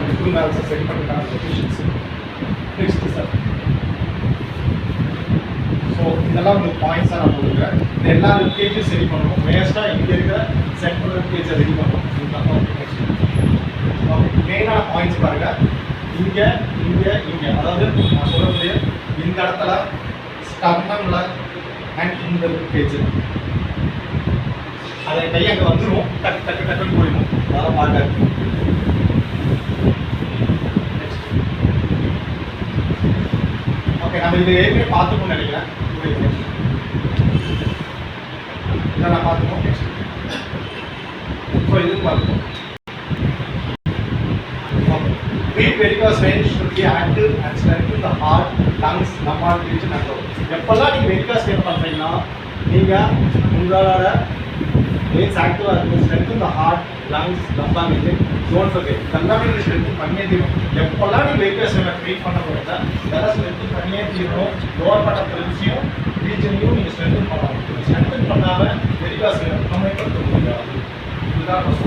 நம்ம டிபிள் பேலன்ஸை சரி பண்ணுறதுக்கான பொசிஷன்ஸ் நெக்ஸ்ட் சார் ஸோ இதெல்லாம் உங்களுக்கு பாயிண்ட்ஸாக நான் கொடுக்குறேன். இந்த எல்லா லொக்கேஜும் சரி பண்ணுவோம் வேஸ்ட்டாக இங்கே இருக்கிற சென்ட்ரல் பேஜை ரெடி பண்ணணும். ஓகே மெயினான பாயிண்ட்ஸ் பாருங்கள் இங்கே இங்கே இங்கே. அதாவது நான் சொல்லக்கூடிய இந்த இடத்துல ஸ்டர்னமில் அண்ட் இந்த ரிப்கேஜ் அதை கை அங்கே வந்துடும் டக்கு டக்கு டக்குன்னு போயிடும். அதெல்லாம் பார்க்காது ஓகே நம்ம இதை ஏற்கனவே பார்த்துக்கணும்னு நினைக்கிறேன் நான் பார்த்துக்கோம் இது இதுக்கு பார்த்துக்கோம் varicose vein should be active and strength the heart lungs நம்மால் ரீஜன் அண்ட் எப்பெல்லாம் நீங்கள் வெரிகாஸ் வெயின் பண்ணுறீங்கன்னா நீங்கள் உங்களோட வெயின்ஸ் ஆக்டிவாக இருக்கும் strength heart lungs, lumbar region, don't forget. எல்லாமே நீங்கள் strengthen பண்ணியே தீரும். எப்பெல்லாம் நீங்கள் வெரிகாஸ் vein ட்ரீட் பண்ண போகிறத இதெல்லாம் strengthen பண்ணியே தீரணும் லோவர் பட்ட பிரின்ஸையும் ரீஜனையும் நீங்கள் strengthen பண்ணலாம். Strengthen பண்ணாமல் வெரிகாஸ் vein பண்ண முடியாது. இதுதான் நான்